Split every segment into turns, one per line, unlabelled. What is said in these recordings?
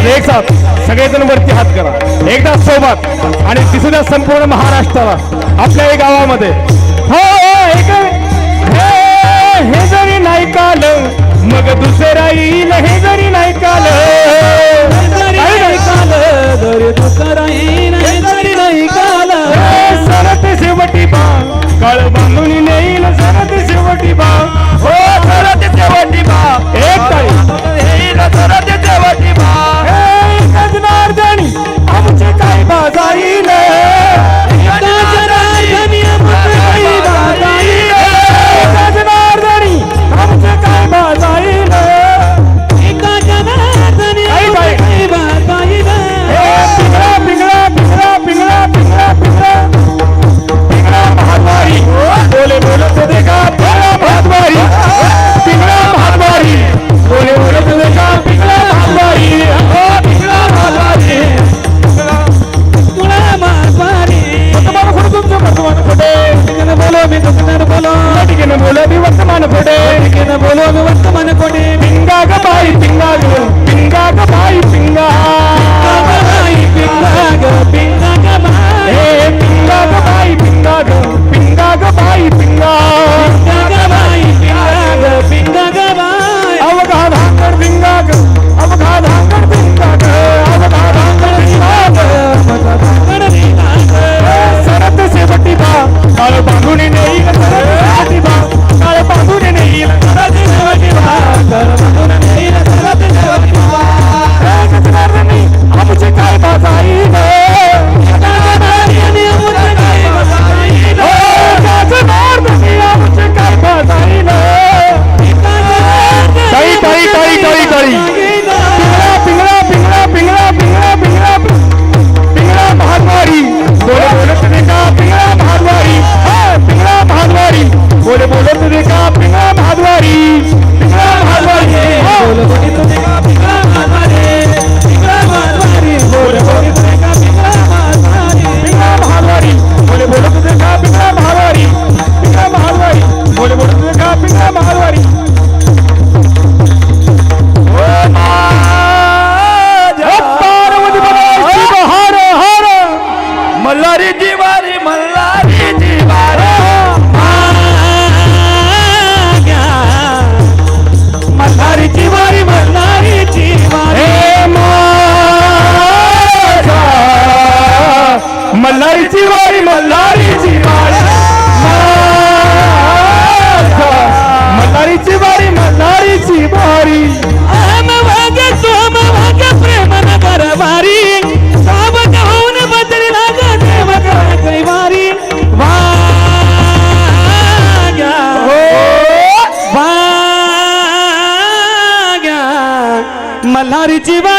साथ एक साथ. सगळेजण वरती हात करा. एकदा सोबत आणि दिसू द्या संपूर्ण महाराष्ट्राला आपल्या गावामध्ये. हो, हो एक हे जरी नाही काल मग दुसरा येईल हे जरी नाही काल. सरत शेवटी बा काळ बांधून नेईल सरत शेवटी बा. हो सरत शेवटी बा. एक सरत
పొడి
పింగాక బాయి పింగాలు పింగాక బాయి పింగా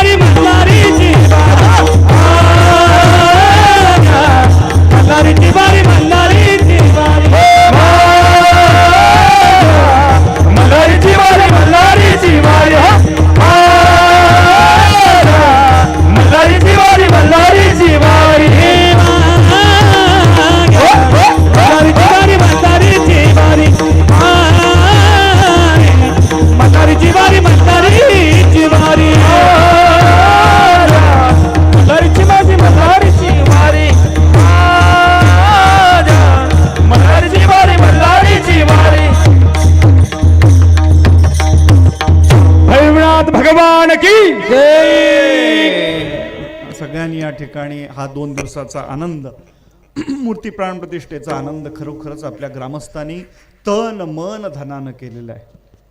म्हातारी म्हातारीची बारी म्हातारीची बारी की
सगळ्यांनी या ठिकाणी हा दोन दिवसाचा आनंद मूर्ती प्राण प्रतिष्ठेचा आनंद खरोखरच आपल्या ग्रामस्थांनी तन मन धनानं केलेला आहे.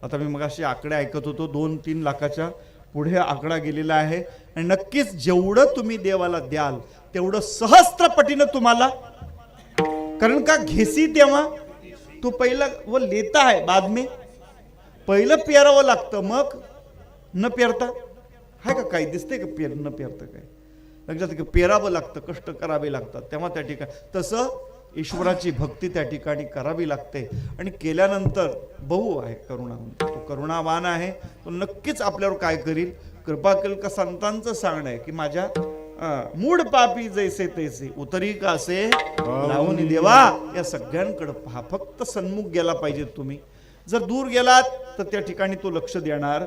आता मी मग अशी आकडे ऐकत होतो दोन तीन लाखाच्या पुढे आकडा गेलेला आहे. आणि नक्कीच जेवढं तुम्ही देवाला द्याल तेवढं सहस्त्र पटीनं तुम्हाला. कारण का घेसी तेव्हा तू पहिला व लेता आहे बाद में पहिलं पियारावं लागतं मग न पेरता? आहे का काही दिसते का पेर न पेरता काय? लक्षात की पेरावं लागतं कष्ट करावे लागतात. तेव्हा त्या ठिकाणी तसं ईश्वराची भक्ती त्या ठिकाणी करावी लागते. आणि केल्यानंतर बहु आहे करुणा तो करुणावान आहे. तो नक्कीच आपल्यावर काय करील? कृपा करेल का संतांचं सांगणं आहे की माझ्या मूड पापी जैसे तैसे. उतरी का असे? लावून देवा. या सगळ्यांकडे पहा. फक्त सन्मुख गेला पाहिजे तुम्ही. जर दूर गेलात तर त्या ठिकाणी तो लक्ष देणार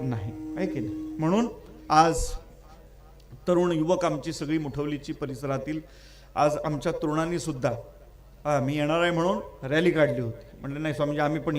नाही. आहे की नाही? म्हणून आज तरुण युवक आमची सगळी मुठवलीची परिसरातील आज आमच्या तरुणांनी सुद्धा मी येणार आहे म्हणून रॅली काढली होती. म्हणलं नाही स्वामीजी आम्ही पण